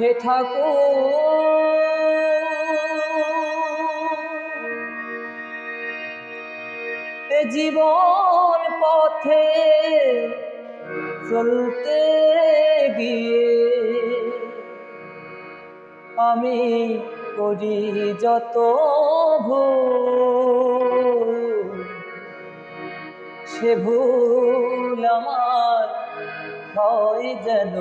হে ঠাকুর। এ জীবন পথে চলতে গিয়ে আমি করি যত ভুল। সে ভুল আমার হয় যেন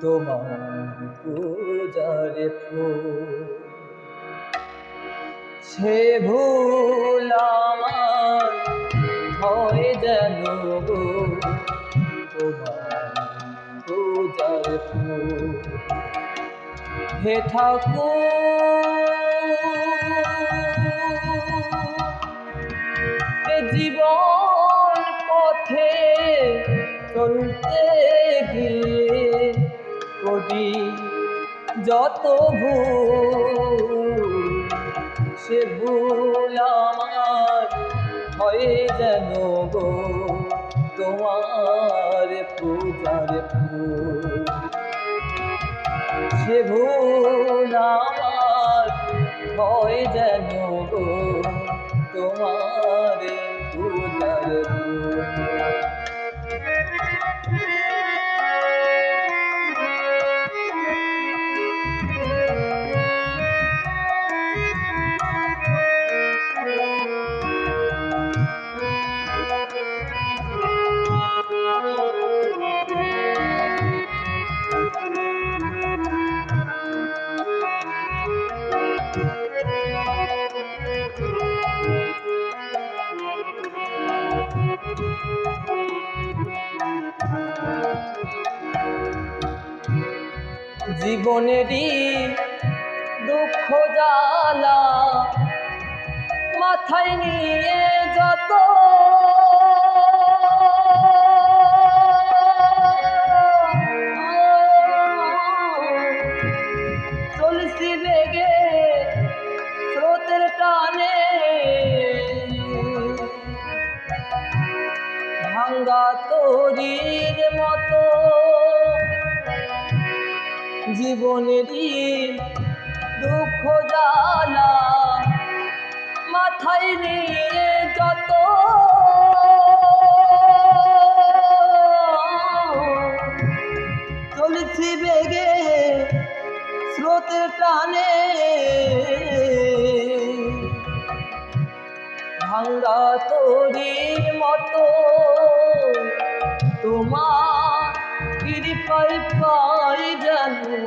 তোমার পূজারে সে ভুল আমার হয় যেন তোমার পূজার হে ঠাকুর জীবন পথে চলতে যত সে ভুল আমার হয়ে যেন গো। তোমার পূজার সে ভুল আমার হয় যেন গো। তোমার জীবনেরই দুঃখ জ্বালা মাথায় নিয়ে যত। চলছি বেগে স্রোতের টানে ভাঙ্গা তরির মতো। জীবনেরই দুঃখ জ্বালা মাথায় নিয়ে যত। চলছি বেগে স্রোতের টানে। ভাঙ্গা তরির মতো। তোমার কৃপাই পাই জানো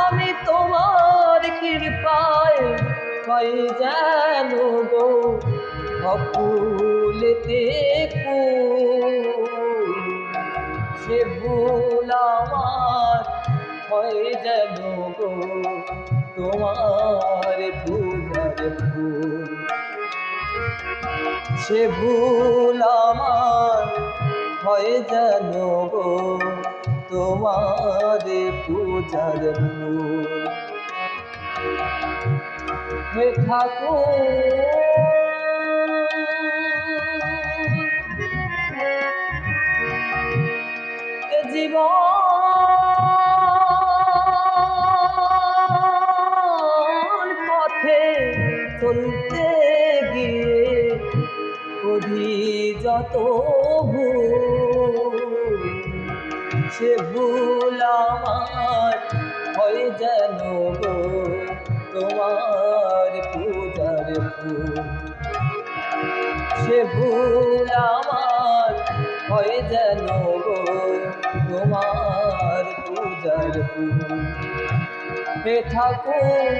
আমি তোমার কৃপায় পাই জানো গো। অকুলতে সে ভুল আমার হয় গো। তোমার পূজার ফুল, সে ভুল আমার হয় যেন গো তোমার পূজার হে ঠাকুর করি যত ভুল, সে ভুল আমার হয় যেন তোমার পূজার ফুল। সে ভুল আমার হয় যেন তোমার পূজার ফুল। হে ঠাকুর